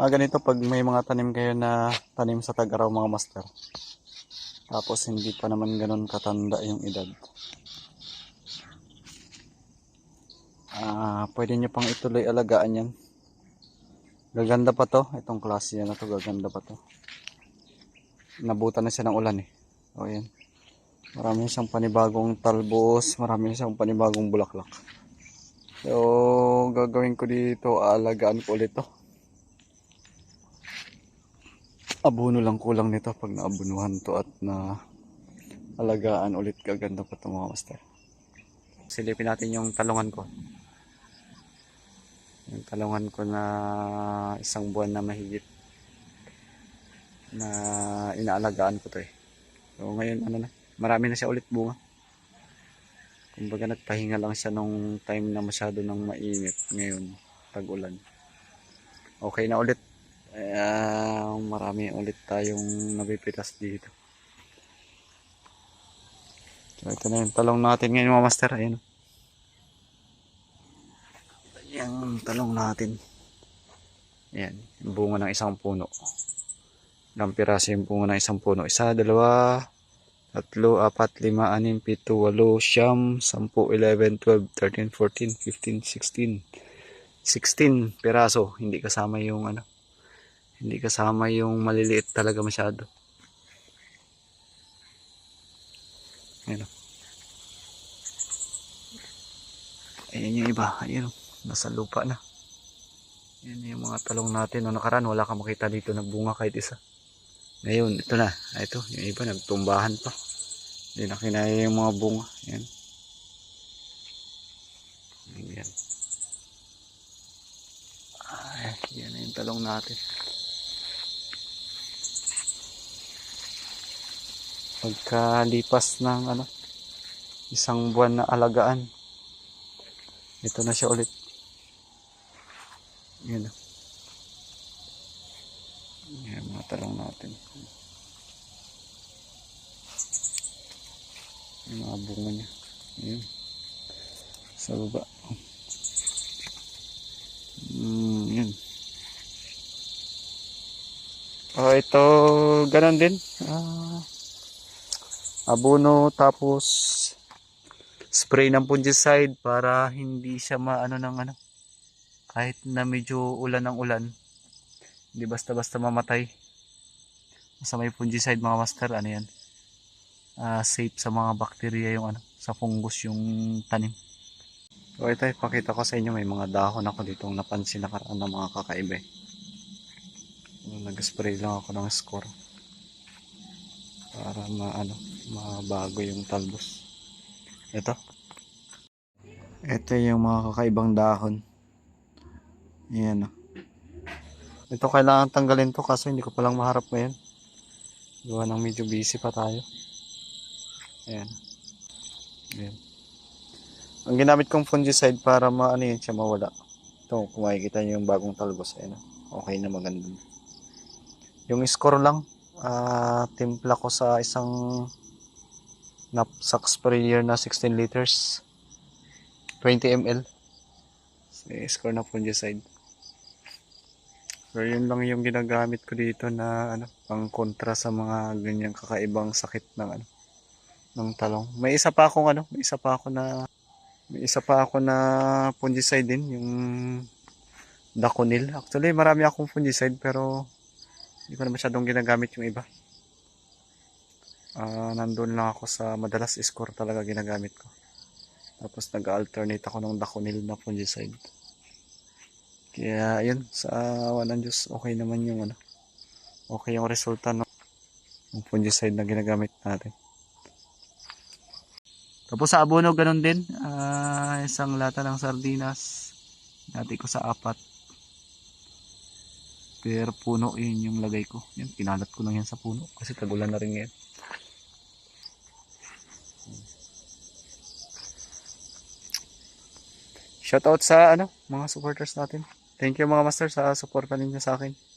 Mga ganito pag may mga tanim kayo na tanim sa tag-araw mga master. Tapos hindi pa naman ganun katanda yung edad. Ah, pwede nyo pang ituloy alagaan yan. Gaganda pa to. Itong klase yan na to. Gaganda pa to. Nabutan na siya ng ulan eh. O yan. Marami siyang panibagong talbos. Marami siyang panibagong bulaklak. So, gagawin ko dito. Aalagaan ko ulit to. Abono lang kulang nito pag naabunuhan to at na alagaan ulit. Gaganda pa to mga master. Silipin natin yung talungan ko. Yung talungan ko na isang buwan na mahigit na inaalagaan ko to eh. So ngayon ano na, marami na siya ulit bunga. Kumbaga nagpahinga lang siya nung time na masyado nang mainit. Ngayon, tag-ulan. Okay na ulit. Uh, marami ulit tayong nabipitas dito. So ito na yung talong natin ngayon mga master. Ayan. Yung talong natin. Ayan. Bunga ng isang puno. Ilang piraso yung bunga ng isang puno. Isa, dalawa, tatlo, apat, lima, anim, pito, walo, siyam, sampu, 11, 12, 13, 14, 15, 16. 16 piraso. Hindi kasama yung ano. Hindi kasama yung maliliit talaga masyado. Ayan o. Ayan yung iba. Ayan o. Nasa lupa na. Yan yung mga talong natin. Noong nakaraan, wala kang makita dito na bunga kahit isa. Ngayon, ito na. Ah, Ito, yung iba nagtumbahan pa. Hindi na kinaya yung mga bunga. Yan. Yan. Ay, yan na yung talong natin. Pagkalipas ng ano, isang buwan na alagaan, ito na siya ulit. Yan. o. Yan mga natin. Yung mga bunga niya. Yan. Sa baba. Mm, yan. Oh, ito, ganun din. Ah, abono tapos spray ng fungicide para hindi siya maano ng ano kahit na medyo ulan ng ulan hindi basta basta mamatay. Sa may fungicide mga master ano yan? Ah, safe sa mga bakterya yung ano sa fungus yung tanim. So ito ipakita ko sa inyo may mga dahon ako dito napansin na karaan ng mga kakaiba eh. nag-spray lang ako ng score para maano mabago yung talbos ito ito yung mga kakaibang dahon Ayan. oh. Ito kailangan tanggalin to kaso hindi ko palang maharap ngayon. Gawa ng medyo busy pa tayo. Ayan. Ayan. Ang ginamit kong fungicide para maano yun siya mawala. Ito, kung makikita nyo yung bagong talbos. Ayan. Okay na maganda. Yung score lang, ah timpla ko sa isang knapsack sprayer na 16 liters. 20 ml. score na fungicide. So, yun lang yung ginagamit ko dito na ano, pang kontra sa mga ganyang kakaibang sakit ng ano, ng talong. May isa pa akong ano, may isa pa ako na may isa pa ako na fungicide din, yung Daconil. Actually, marami akong fungicide pero hindi ko na masyadong ginagamit yung iba. Ah, nandun lang ako sa madalas score talaga ginagamit ko. Tapos nag-alternate ako ng Daconil na fungicide. Kaya yun, sa awa ng Diyos, okay naman yung ano. Okay yung resulta ng ng fungicide na ginagamit natin. Tapos sa abono ganun din, ah, isang lata ng sardinas. Dati ko sa apat. Per puno yun yung lagay ko. Yan, pinalat ko lang yan sa puno kasi tagulan na rin ngayon. Shoutout sa ano, mga supporters natin. Thank you mga master sa suporta ninyo sa akin.